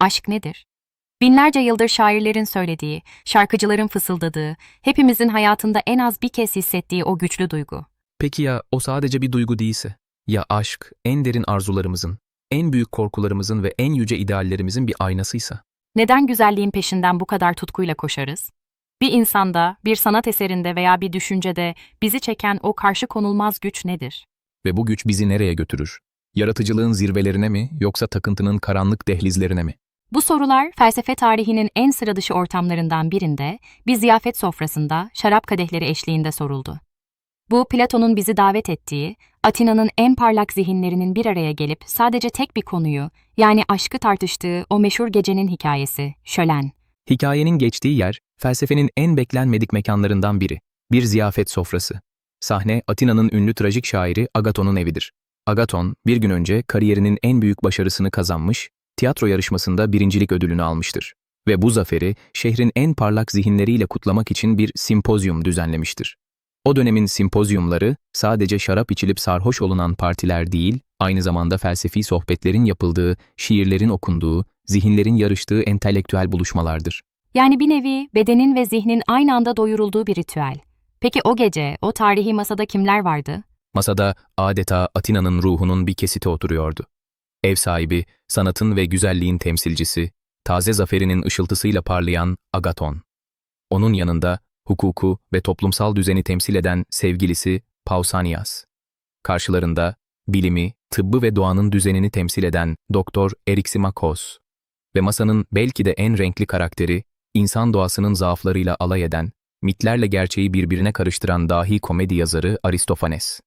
Aşk nedir? Binlerce yıldır şairlerin söylediği, şarkıcıların fısıldadığı, hepimizin hayatında en az bir kez hissettiği o güçlü duygu. Peki ya o sadece bir duygu değilse? Ya aşk, en derin arzularımızın, en büyük korkularımızın ve en yüce ideallerimizin bir aynasıysa? Neden güzelliğin peşinden bu kadar tutkuyla koşarız? Bir insanda, bir sanat eserinde veya bir düşüncede bizi çeken o karşı konulmaz güç nedir? Ve bu güç bizi nereye götürür? Yaratıcılığın zirvelerine mi yoksa takıntının karanlık dehlizlerine mi? Bu sorular felsefe tarihinin en sıradışı ortamlarından birinde, bir ziyafet sofrasında şarap kadehleri eşliğinde soruldu. Bu Platon'un bizi davet ettiği, Atina'nın en parlak zihinlerinin bir araya gelip sadece tek bir konuyu, yani aşkı tartıştığı o meşhur gecenin hikayesi, şölen. Hikayenin geçtiği yer, felsefenin en beklenmedik mekanlarından biri. Bir ziyafet sofrası. Sahne, Atina'nın ünlü trajik şairi Agaton'un evidir. Agaton, bir gün önce kariyerinin en büyük başarısını kazanmış, tiyatro yarışmasında birincilik ödülünü almıştır. Ve bu zaferi şehrin en parlak zihinleriyle kutlamak için bir simpozyum düzenlemiştir. O dönemin simpozyumları sadece şarap içilip sarhoş olunan partiler değil, aynı zamanda felsefi sohbetlerin yapıldığı, şiirlerin okunduğu, zihinlerin yarıştığı entelektüel buluşmalardır. Yani bir nevi bedenin ve zihnin aynı anda doyurulduğu bir ritüel. Peki o gece, o tarihi masada kimler vardı? Masada adeta Atina'nın ruhunun bir kesiti oturuyordu. Ev sahibi, sanatın ve güzelliğin temsilcisi, taze zaferinin ışıltısıyla parlayan Agaton. Onun yanında hukuku ve toplumsal düzeni temsil eden sevgilisi Pausanias. Karşılarında bilimi, tıbbı ve doğanın düzenini temsil eden Doktor Eriximakos. Ve masanın belki de en renkli karakteri, insan doğasının zaaflarıyla alay eden, mitlerle gerçeği birbirine karıştıran dahi komedi yazarı Aristofanes.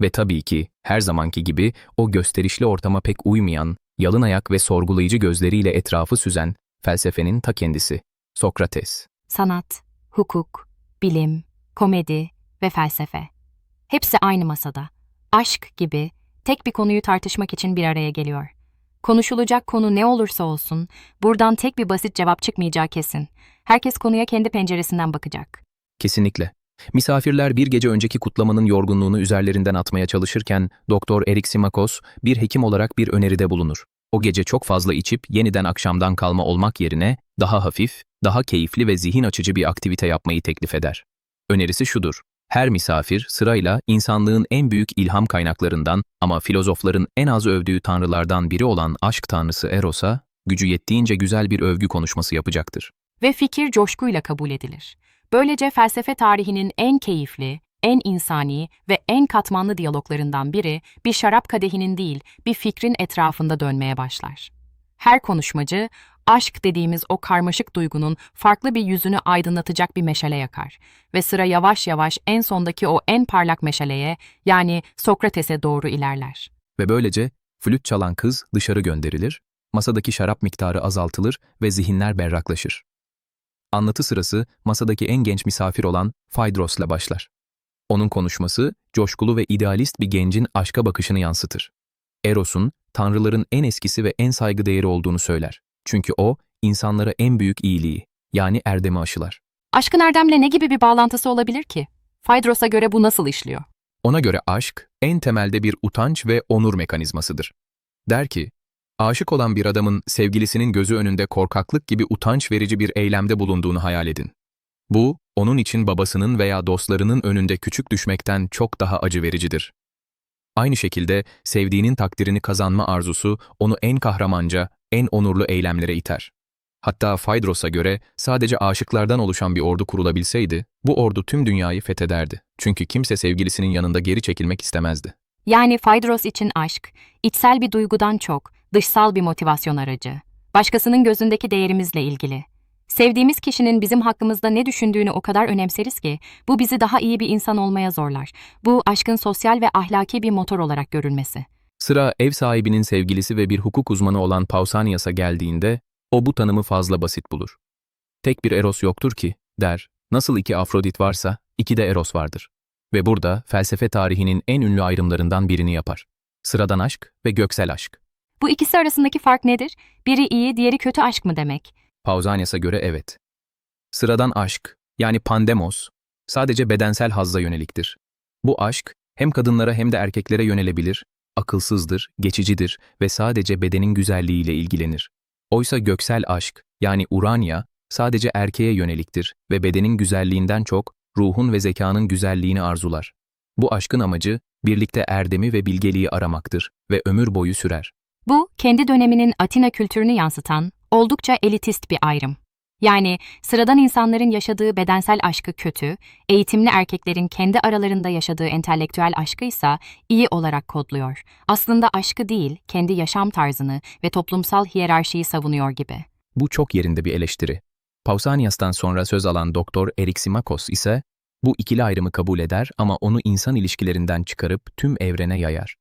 Ve tabii ki her zamanki gibi o gösterişli ortama pek uymayan, yalın ayak ve sorgulayıcı gözleriyle etrafı süzen felsefenin ta kendisi, Sokrates. Sanat, hukuk, bilim, komedi ve felsefe. Hepsi aynı masada. Aşk gibi tek bir konuyu tartışmak için bir araya geliyor. Konuşulacak konu ne olursa olsun, buradan tek bir basit cevap çıkmayacağı kesin. Herkes konuya kendi penceresinden bakacak. Kesinlikle. Misafirler bir gece önceki kutlamanın yorgunluğunu üzerlerinden atmaya çalışırken Doktor Eriximakos bir hekim olarak bir öneride bulunur. O gece çok fazla içip yeniden akşamdan kalma olmak yerine daha hafif, daha keyifli ve zihin açıcı bir aktivite yapmayı teklif eder. Önerisi şudur. Her misafir sırayla insanlığın en büyük ilham kaynaklarından ama filozofların en az övdüğü tanrılardan biri olan aşk tanrısı Eros'a gücü yettiğince güzel bir övgü konuşması yapacaktır. Ve fikir coşkuyla kabul edilir. Böylece felsefe tarihinin en keyifli, en insani ve en katmanlı diyaloglarından biri bir şarap kadehinin değil, bir fikrin etrafında dönmeye başlar. Her konuşmacı, aşk dediğimiz o karmaşık duygunun farklı bir yüzünü aydınlatacak bir meşale yakar ve sıra yavaş yavaş en sondaki o en parlak meşaleye, yani Sokrates'e doğru ilerler. Ve böylece flüt çalan kız dışarı gönderilir, masadaki şarap miktarı azaltılır ve zihinler berraklaşır. Anlatı sırası masadaki en genç misafir olan Phaedros'la başlar. Onun konuşması coşkulu ve idealist bir gencin aşka bakışını yansıtır. Eros'un tanrıların en eskisi ve en saygıdeğeri olduğunu söyler. Çünkü o insanlara en büyük iyiliği yani erdemi aşılar. Aşkın erdemle ne gibi bir bağlantısı olabilir ki? Phaedros'a göre bu nasıl işliyor? Ona göre aşk en temelde bir utanç ve onur mekanizmasıdır. Der ki, aşık olan bir adamın sevgilisinin gözü önünde korkaklık gibi utanç verici bir eylemde bulunduğunu hayal edin. Bu, onun için babasının veya dostlarının önünde küçük düşmekten çok daha acı vericidir. Aynı şekilde sevdiğinin takdirini kazanma arzusu onu en kahramanca, en onurlu eylemlere iter. Hatta Phaedros'a göre sadece aşıklardan oluşan bir ordu kurulabilseydi, bu ordu tüm dünyayı fethederdi. Çünkü kimse sevgilisinin yanında geri çekilmek istemezdi. Yani Phaedros için aşk, içsel bir duygudan çok, dışsal bir motivasyon aracı. Başkasının gözündeki değerimizle ilgili. Sevdiğimiz kişinin bizim hakkımızda ne düşündüğünü o kadar önemseriz ki, bu bizi daha iyi bir insan olmaya zorlar. Bu aşkın sosyal ve ahlaki bir motor olarak görülmesi. Sıra ev sahibinin sevgilisi ve bir hukuk uzmanı olan Pausanias'a geldiğinde, o bu tanımı fazla basit bulur. Tek bir Eros yoktur ki, der, nasıl iki Afrodit varsa, iki de Eros vardır. Ve burada felsefe tarihinin en ünlü ayrımlarından birini yapar. Sıradan aşk ve göksel aşk. Bu ikisi arasındaki fark nedir? Biri iyi, diğeri kötü aşk mı demek? Pausanias'a göre evet. Sıradan aşk, yani pandemos, sadece bedensel hazza yöneliktir. Bu aşk, hem kadınlara hem de erkeklere yönelebilir, akılsızdır, geçicidir ve sadece bedenin güzelliğiyle ilgilenir. Oysa göksel aşk, yani Urania, sadece erkeğe yöneliktir ve bedenin güzelliğinden çok ruhun ve zekanın güzelliğini arzular. Bu aşkın amacı, birlikte erdemi ve bilgeliği aramaktır ve ömür boyu sürer. Bu, kendi döneminin Atina kültürünü yansıtan, oldukça elitist bir ayrım. Yani sıradan insanların yaşadığı bedensel aşkı kötü, eğitimli erkeklerin kendi aralarında yaşadığı entelektüel aşkı ise iyi olarak kodluyor. Aslında aşkı değil, kendi yaşam tarzını ve toplumsal hiyerarşiyi savunuyor gibi. Bu çok yerinde bir eleştiri. Pausanias'tan sonra söz alan Doktor Eriximakos ise bu ikili ayrımı kabul eder ama onu insan ilişkilerinden çıkarıp tüm evrene yayar.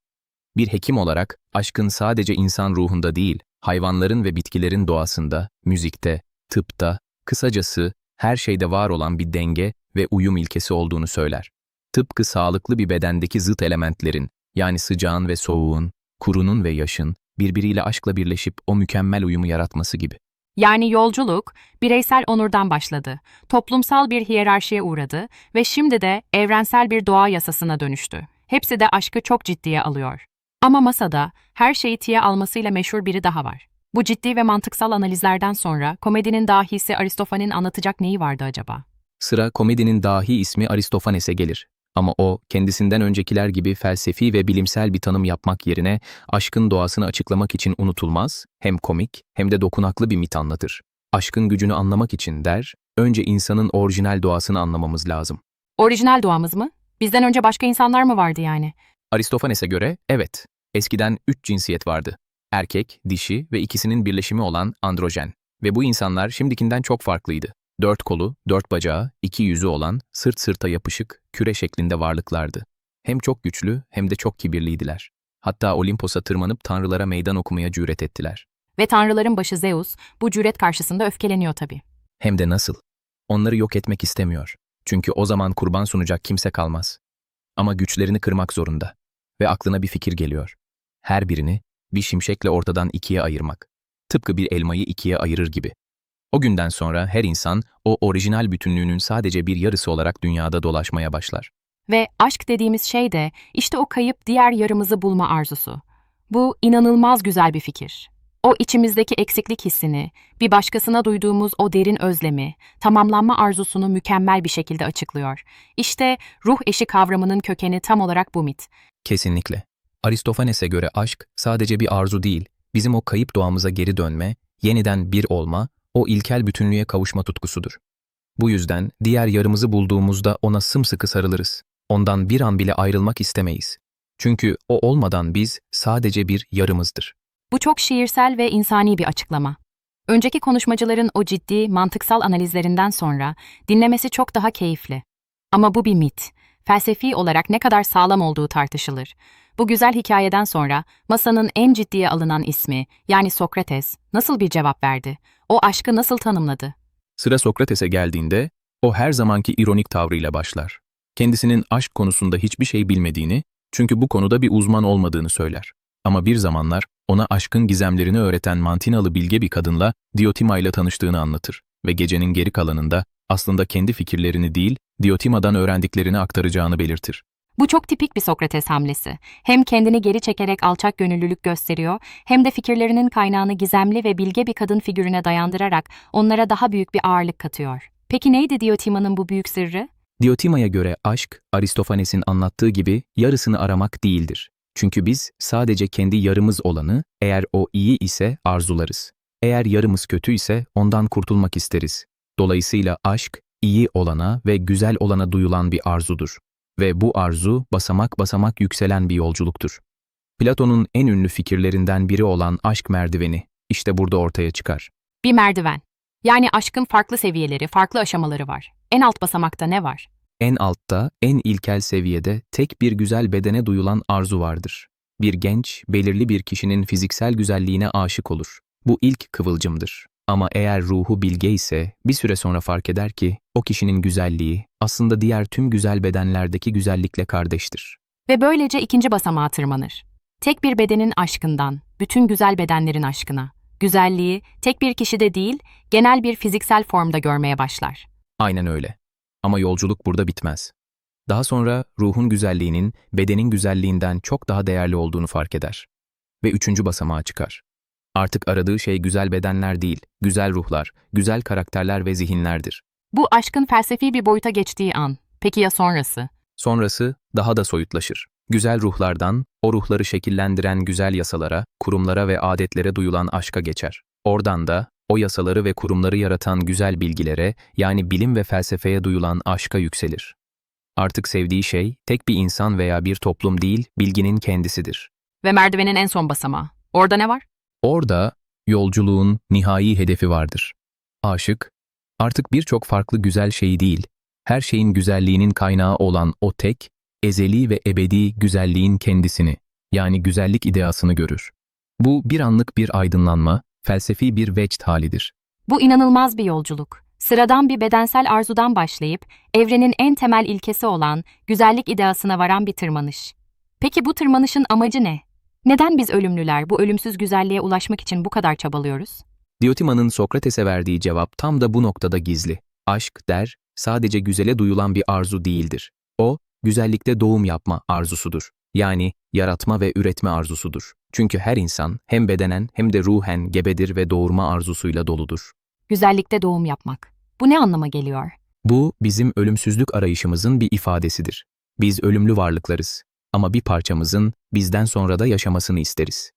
Bir hekim olarak aşkın sadece insan ruhunda değil, hayvanların ve bitkilerin doğasında, müzikte, tıpta, kısacası her şeyde var olan bir denge ve uyum ilkesi olduğunu söyler. Tıpkı sağlıklı bir bedendeki zıt elementlerin, yani sıcağın ve soğuğun, kurunun ve yaşın, birbiriyle aşkla birleşip o mükemmel uyumu yaratması gibi. Yani yolculuk, bireysel onurdan başladı, toplumsal bir hiyerarşiye uğradı ve şimdi de evrensel bir doğa yasasına dönüştü. Hepsi de aşkı çok ciddiye alıyor. Ama masada her şeyi tiye almasıyla meşhur biri daha var. Bu ciddi ve mantıksal analizlerden sonra komedinin dahisi Aristofanes'in anlatacak neyi vardı acaba? Sıra komedinin dahi ismi Aristofanes'e gelir. Ama o, kendisinden öncekiler gibi felsefi ve bilimsel bir tanım yapmak yerine aşkın doğasını açıklamak için unutulmaz, hem komik hem de dokunaklı bir mit anlatır. Aşkın gücünü anlamak için der, önce insanın orijinal doğasını anlamamız lazım. Orijinal doğamız mı? Bizden önce başka insanlar mı vardı yani? Aristofanes'e göre evet, eskiden üç cinsiyet vardı. Erkek, dişi ve ikisinin birleşimi olan androjen. Ve bu insanlar şimdikinden çok farklıydı. Dört kolu, dört bacağı, iki yüzü olan, sırt sırta yapışık, küre şeklinde varlıklardı. Hem çok güçlü hem de çok kibirliydiler. Hatta Olimpos'a tırmanıp tanrılara meydan okumaya cüret ettiler. Ve tanrıların başı Zeus bu cüret karşısında öfkeleniyor tabii. Hem de nasıl? Onları yok etmek istemiyor. Çünkü o zaman kurban sunacak kimse kalmaz. Ama güçlerini kırmak zorunda. Ve aklına bir fikir geliyor. Her birini bir şimşekle ortadan ikiye ayırmak. Tıpkı bir elmayı ikiye ayırır gibi. O günden sonra her insan o orijinal bütünlüğünün sadece bir yarısı olarak dünyada dolaşmaya başlar. Ve aşk dediğimiz şey de işte o kayıp diğer yarımızı bulma arzusu. Bu inanılmaz güzel bir fikir. O içimizdeki eksiklik hissini, bir başkasına duyduğumuz o derin özlemi, tamamlanma arzusunu mükemmel bir şekilde açıklıyor. İşte ruh eşi kavramının kökeni tam olarak bu mit. Kesinlikle. Aristofanes'e göre aşk sadece bir arzu değil, bizim o kayıp doğamıza geri dönme, yeniden bir olma, o ilkel bütünlüğe kavuşma tutkusudur. Bu yüzden diğer yarımızı bulduğumuzda ona sımsıkı sarılırız. Ondan bir an bile ayrılmak istemeyiz. Çünkü o olmadan biz sadece bir yarımızdır. Bu çok şiirsel ve insani bir açıklama. Önceki konuşmacıların o ciddi, mantıksal analizlerinden sonra dinlemesi çok daha keyifli. Ama bu bir mit. Felsefi olarak ne kadar sağlam olduğu tartışılır. Bu güzel hikayeden sonra masanın en ciddiye alınan ismi, yani Sokrates, nasıl bir cevap verdi? O aşkı nasıl tanımladı? Sıra Sokrates'e geldiğinde o her zamanki ironik tavrıyla başlar. Kendisinin aşk konusunda hiçbir şey bilmediğini, çünkü bu konuda bir uzman olmadığını söyler. Ama bir zamanlar ona aşkın gizemlerini öğreten mantinalı bilge bir kadınla Diotima ile tanıştığını anlatır ve gecenin geri kalanında aslında kendi fikirlerini değil, Diotima'dan öğrendiklerini aktaracağını belirtir. Bu çok tipik bir Sokrates hamlesi. Hem kendini geri çekerek alçak gönüllülük gösteriyor, hem de fikirlerinin kaynağını gizemli ve bilge bir kadın figürüne dayandırarak onlara daha büyük bir ağırlık katıyor. Peki neydi Diotima'nın bu büyük sırrı? Diotima'ya göre aşk, Aristofanes'in anlattığı gibi yarısını aramak değildir. Çünkü biz sadece kendi yarımız olanı, eğer o iyi ise arzularız. Eğer yarımız kötü ise ondan kurtulmak isteriz. Dolayısıyla aşk, iyi olana ve güzel olana duyulan bir arzudur. Ve bu arzu basamak basamak yükselen bir yolculuktur. Platon'un en ünlü fikirlerinden biri olan aşk merdiveni işte burada ortaya çıkar. Bir merdiven. Yani aşkın farklı seviyeleri, farklı aşamaları var. En alt basamakta ne var? En altta, en ilkel seviyede tek bir güzel bedene duyulan arzu vardır. Bir genç, belirli bir kişinin fiziksel güzelliğine aşık olur. Bu ilk kıvılcımdır. Ama eğer ruhu bilge ise bir süre sonra fark eder ki o kişinin güzelliği aslında diğer tüm güzel bedenlerdeki güzellikle kardeştir. Ve böylece ikinci basamağa tırmanır. Tek bir bedenin aşkından, bütün güzel bedenlerin aşkına. Güzelliği tek bir kişide değil, genel bir fiziksel formda görmeye başlar. Aynen öyle. Ama yolculuk burada bitmez. Daha sonra ruhun güzelliğinin bedenin güzelliğinden çok daha değerli olduğunu fark eder. Ve üçüncü basamağa çıkar. Artık aradığı şey güzel bedenler değil, güzel ruhlar, güzel karakterler ve zihinlerdir. Bu aşkın felsefi bir boyuta geçtiği an. Peki ya sonrası? Sonrası daha da soyutlaşır. Güzel ruhlardan, o ruhları şekillendiren güzel yasalara, kurumlara ve adetlere duyulan aşka geçer. Oradan da, o yasaları ve kurumları yaratan güzel bilgilere, yani bilim ve felsefeye duyulan aşka yükselir. Artık sevdiği şey, tek bir insan veya bir toplum değil, bilginin kendisidir. Ve merdivenin en son basamağı. Orada ne var? Orada, yolculuğun nihai hedefi vardır. Aşık, artık birçok farklı güzel şeyi değil, her şeyin güzelliğinin kaynağı olan o tek, ezeli ve ebedi güzelliğin kendisini, yani güzellik ideasını görür. Bu bir anlık bir aydınlanma, felsefi bir vecd halidir. Bu inanılmaz bir yolculuk. Sıradan bir bedensel arzudan başlayıp evrenin en temel ilkesi olan güzellik ideasına varan bir tırmanış. Peki bu tırmanışın amacı ne? Neden biz ölümlüler bu ölümsüz güzelliğe ulaşmak için bu kadar çabalıyoruz? Diotima'nın Sokrates'e verdiği cevap tam da bu noktada gizli. Aşk der, sadece güzele duyulan bir arzu değildir. O, güzellikte doğum yapma arzusudur. Yani yaratma ve üretme arzusudur. Çünkü her insan hem bedenen hem de ruhen gebedir ve doğurma arzusuyla doludur. Güzellikte doğum yapmak. Bu ne anlama geliyor? Bu bizim ölümsüzlük arayışımızın bir ifadesidir. Biz ölümlü varlıklarız ama bir parçamızın bizden sonra da yaşamasını isteriz.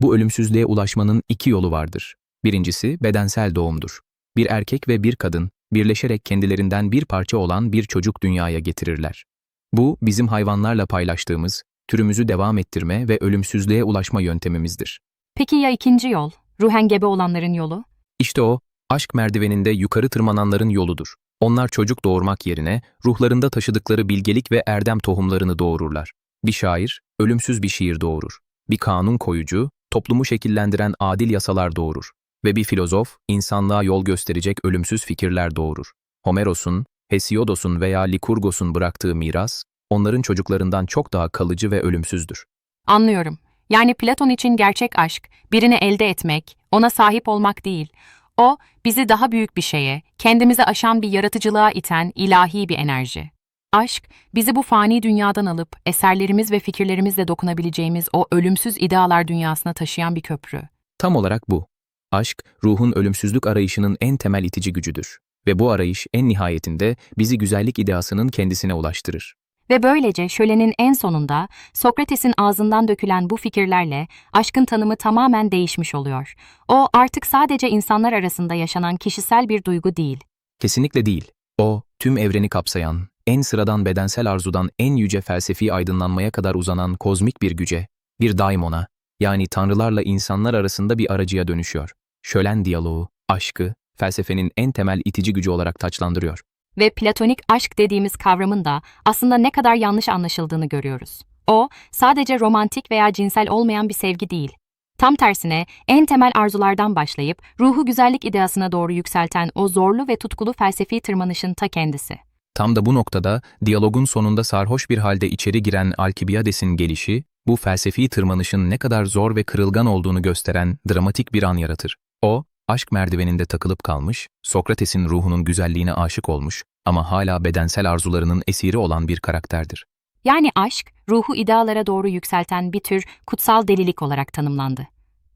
Bu ölümsüzlüğe ulaşmanın iki yolu vardır. Birincisi bedensel doğumdur. Bir erkek ve bir kadın birleşerek kendilerinden bir parça olan bir çocuk dünyaya getirirler. Bu bizim hayvanlarla paylaştığımız, türümüzü devam ettirme ve ölümsüzlüğe ulaşma yöntemimizdir. Peki ya ikinci yol? Ruhen gebe olanların yolu? İşte o, aşk merdiveninde yukarı tırmananların yoludur. Onlar çocuk doğurmak yerine ruhlarında taşıdıkları bilgelik ve erdem tohumlarını doğururlar. Bir şair, ölümsüz bir şiir doğurur. Bir kanun koyucu, toplumu şekillendiren adil yasalar doğurur. Ve bir filozof, insanlığa yol gösterecek ölümsüz fikirler doğurur. Homeros'un, Hesiodos'un veya Likurgos'un bıraktığı miras, onların çocuklarından çok daha kalıcı ve ölümsüzdür. Anlıyorum. Yani Platon için gerçek aşk, birini elde etmek, ona sahip olmak değil. O, bizi daha büyük bir şeye, kendimizi aşan bir yaratıcılığa iten ilahi bir enerji. Aşk, bizi bu fani dünyadan alıp eserlerimiz ve fikirlerimizle dokunabileceğimiz o ölümsüz idealar dünyasına taşıyan bir köprü. Tam olarak bu. Aşk, ruhun ölümsüzlük arayışının en temel itici gücüdür. Ve bu arayış en nihayetinde bizi güzellik ideasının kendisine ulaştırır. Ve böylece şölenin en sonunda Sokrates'in ağzından dökülen bu fikirlerle aşkın tanımı tamamen değişmiş oluyor. O artık sadece insanlar arasında yaşanan kişisel bir duygu değil. Kesinlikle değil. O, tüm evreni kapsayan, en sıradan bedensel arzudan en yüce felsefi aydınlanmaya kadar uzanan kozmik bir güce, bir daimona, yani tanrılarla insanlar arasında bir aracıya dönüşüyor. Şölen diyaloğu, aşkı, felsefenin en temel itici gücü olarak taçlandırıyor. Ve platonik aşk dediğimiz kavramın da aslında ne kadar yanlış anlaşıldığını görüyoruz. O, sadece romantik veya cinsel olmayan bir sevgi değil. Tam tersine en temel arzulardan başlayıp ruhu güzellik ideasına doğru yükselten o zorlu ve tutkulu felsefi tırmanışın ta kendisi. Tam da bu noktada diyalogun sonunda sarhoş bir halde içeri giren Alkibiades'in gelişi, bu felsefi tırmanışın ne kadar zor ve kırılgan olduğunu gösteren dramatik bir an yaratır. O, aşk merdiveninde takılıp kalmış, Sokrates'in ruhunun güzelliğine aşık olmuş ama hala bedensel arzularının esiri olan bir karakterdir. Yani aşk, ruhu idealara doğru yükselten bir tür kutsal delilik olarak tanımlandı.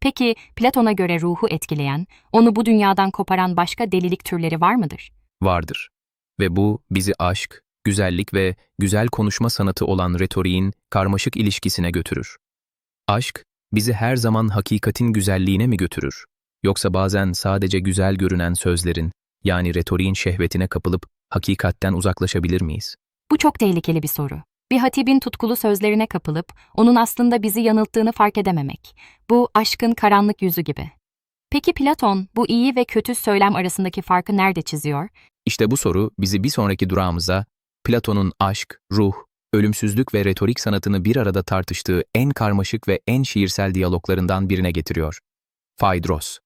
Peki Platon'a göre ruhu etkileyen, onu bu dünyadan koparan başka delilik türleri var mıdır? Vardır. Ve bu bizi aşk, güzellik ve güzel konuşma sanatı olan retoriğin karmaşık ilişkisine götürür. Aşk, bizi her zaman hakikatin güzelliğine mi götürür? Yoksa bazen sadece güzel görünen sözlerin, yani retoriğin şehvetine kapılıp hakikatten uzaklaşabilir miyiz? Bu çok tehlikeli bir soru. Bir hatibin tutkulu sözlerine kapılıp onun aslında bizi yanılttığını fark edememek. Bu aşkın karanlık yüzü gibi. Peki Platon bu iyi ve kötü söylem arasındaki farkı nerede çiziyor? İşte bu soru bizi bir sonraki durağımıza Platon'un aşk, ruh, ölümsüzlük ve retorik sanatını bir arada tartıştığı en karmaşık ve en şiirsel diyaloglarından birine getiriyor. Phaedros,